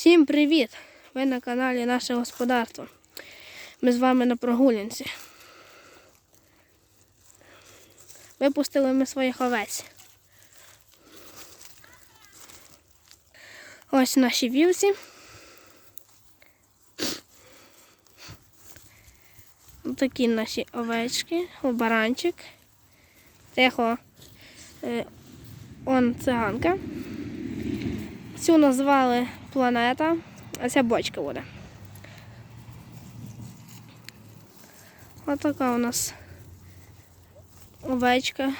Всім привіт! Ви на каналі Наше Господарство. Ми з вами на прогулянці. Випустили ми своїх овець. Ось наші вівці. Такі наші овечки, баранчик. Тихо. Е, Он циганка. Цю назвали планета, а ця бочка буде. Отака у нас овечка.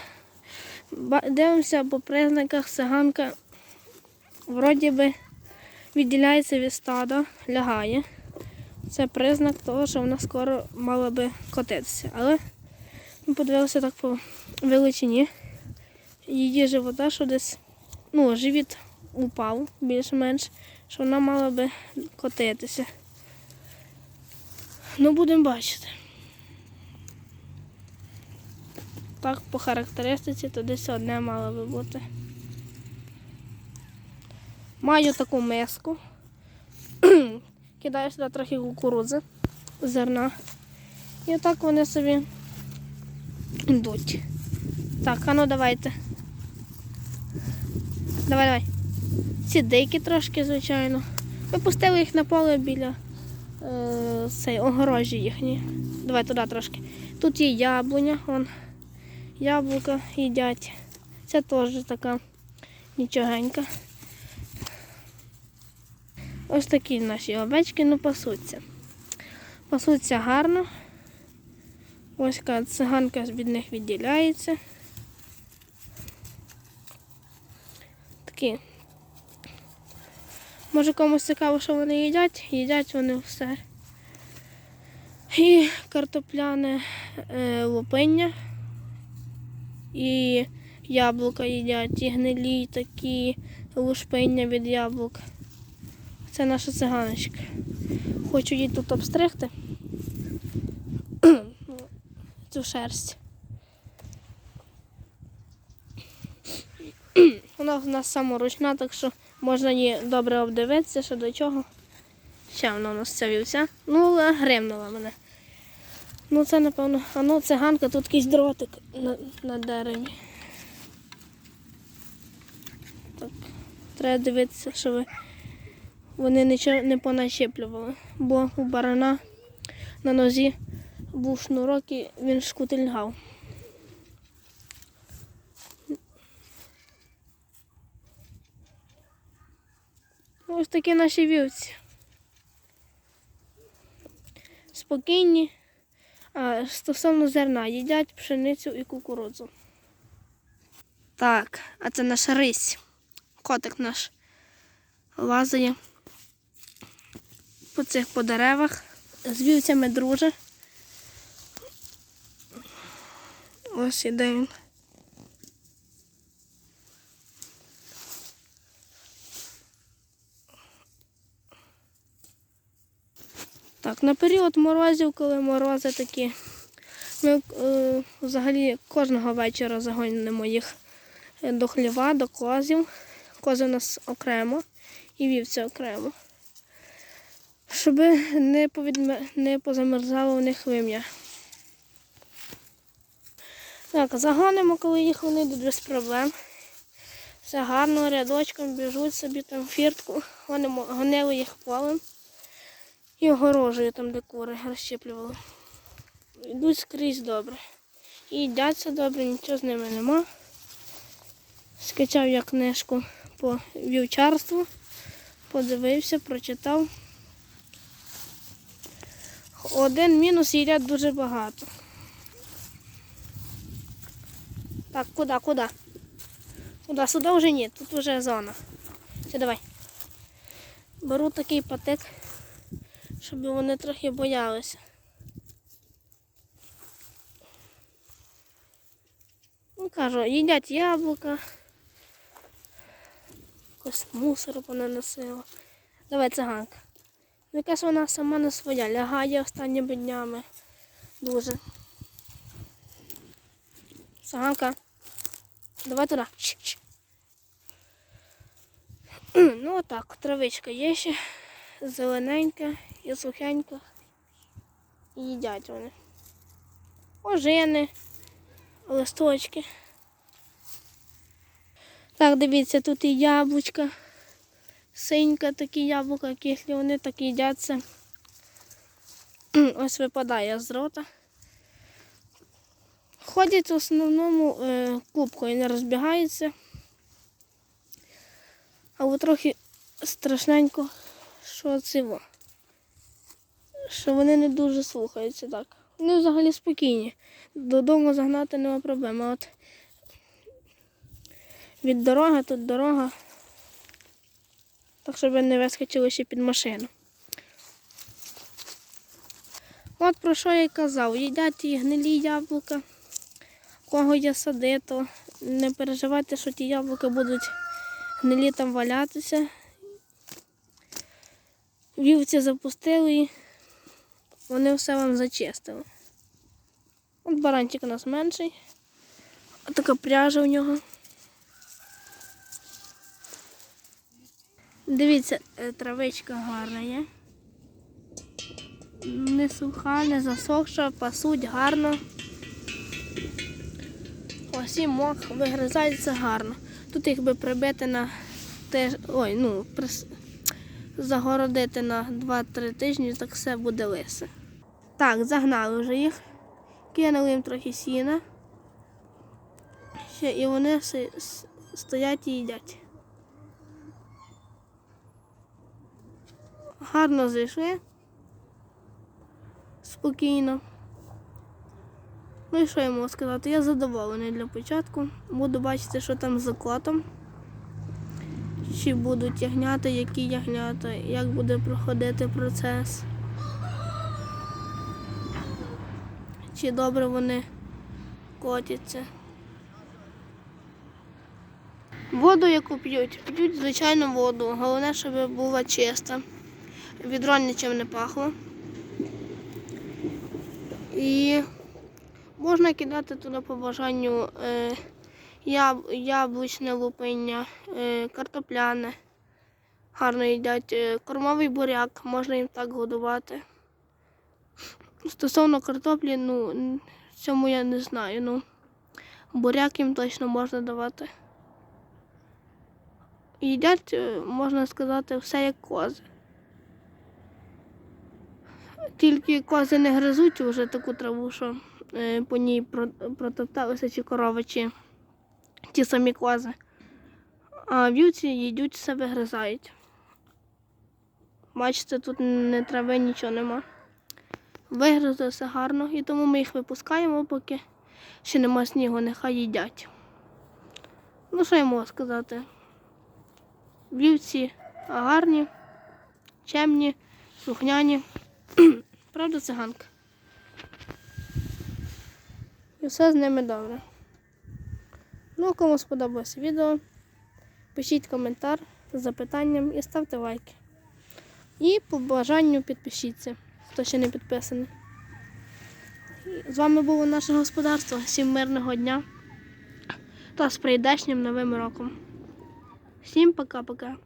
Дивимося по признаках циганка вроді би відділяється від стада, лягає. Це признак того, що вона скоро мала би котитися. Але ми подивилися так по величині її живота, що десь ну, живіт упав більш-менш, що вона мала би котитися. Ну, будемо бачити. Так, по характеристиці, то десь одне мало би бути. Маю таку миску. Кидаю сюди трохи кукурудзи, зерна. І отак вони собі йдуть. Так, а ну давайте. Давай, давай. Ці дикі трошки, звичайно. Ми пустили їх на поле біля е, цей, огорожі їхні. Давай туди трошки. Тут є яблуня, вон. Яблука їдять. Це теж така нічогенька. Ось такі наші овечки, ну пасуться. Пасуться гарно. Ось циганка від них відділяється. Такі. Може комусь цікаво, що вони їдять, їдять вони все. І картопляне е, лупиння, і яблука їдять, і гнилі такі лушпиння від яблук. Це наша циганочка. Хочу її тут обстригти. Цю шерсть. Вона в нас саморучна, так що можна її добре обдивитися, що до чого. Ще вона у нас ця вівця. Ну, але гримнула мене. Ну це напевно. А ну циганка, тут якийсь дротик на, на дереві. Так. Треба дивитися, що ви вони нічого не понащеплювали, бо у барана на нозі був шнурок і він шкутильгав. Ось такі наші вівці. Спокійні. А стосовно зерна, їдять пшеницю і кукурудзу. Так, а це наш рись. Котик наш лазає по цих по деревах. З вівцями друже. Ось іде він. Так, на період морозів, коли морози такі, ми е, взагалі кожного вечора загонимо їх до хліва, до козів. Кози у нас окремо і вівці окремо. Щоб не, повідме... не позамерзало у них вим'я. Так, загонимо, коли їх вони йдуть без проблем. Все гарно, рядочком біжуть собі там фіртку, гонили їх полем і огорожею там, де кури розщеплювали. Йдуть скрізь добре. І їдяться добре, нічого з ними нема. Скачав я книжку по вівчарству, подивився, прочитав. Один мінус їдять дуже багато. Так, куди, куди? Куди? Сюди вже ні, тут вже зона. Все, давай. Беру такий патик, щоб вони трохи боялися. Ну, кажу, їдять яблука. Якось мусор понаносила. Давай циганка. Ну, Якась вона сама не своя, лягає останніми днями. Дуже. Циганка. Давай туди. Ну отак, травичка є ще, зелененька і сухенька. І їдять вони. Ожини, листочки. Так, дивіться, тут і яблучка. Синька такі яблука, кислі, вони так їдяться. Ось випадає з рота. Ходять в основному е, кубкою, не розбігаються. Але трохи страшненько, що циво. Що вони не дуже слухаються так. Вони взагалі спокійні. Додому загнати нема проблем. От від дороги тут дорога. Так, щоб не вискочили ще під машину. От про що я й казав. Їдять ті гнилі яблука. Кого є сади, то не переживайте, що ті яблука будуть гнилі там валятися. Вівці запустили вони все вам зачистили. От баранчик у нас менший. Ось така пряжа у нього. Дивіться, е, травичка гарна є. Не суха, не засохша, пасуть гарно. Ось і мох вигризається гарно. Тут їх би прибити на теж, ой, ну, прис... загородити на 2-3 тижні, так все буде лисе. Так, загнали вже їх, кинули їм трохи сіна. І вони стоять і їдять. Гарно зайшли. Спокійно. Ну і що я можу сказати? Я задоволений для початку. Буду бачити, що там з котом. Чи будуть ягнята, які ягнята, як буде проходити процес. Чи добре вони котяться. Воду, яку п'ють, п'ють звичайну воду. Головне, щоб була чиста. Відро нічим не пахло. І можна кидати туди по бажанню е, яб, яблучне лупиння, е, картопляне. Гарно їдять. Е, кормовий буряк, можна їм так годувати. Стосовно картоплі, ну, цьому я не знаю. Ну, буряк їм точно можна давати. Їдять, е, можна сказати, все як кози. Тільки кози не гризуть вже таку траву, що по ній протопталися чи корови, чи ті самі кози. А вівці їдуть, все вигризають. Бачите, тут не трави, нічого нема. Вигризли все гарно, і тому ми їх випускаємо, поки ще нема снігу, нехай їдять. Ну, що я можу сказати? Вівці гарні, чемні, слухняні. Правда, циганка? І все з ними добре. Ну, кому сподобалося відео, пишіть коментар з запитанням і ставте лайки. І по бажанню підпишіться, хто ще не підписаний. З вами було наше господарство. Всім мирного дня та з прийдешнім новим роком. Всім пока-пока.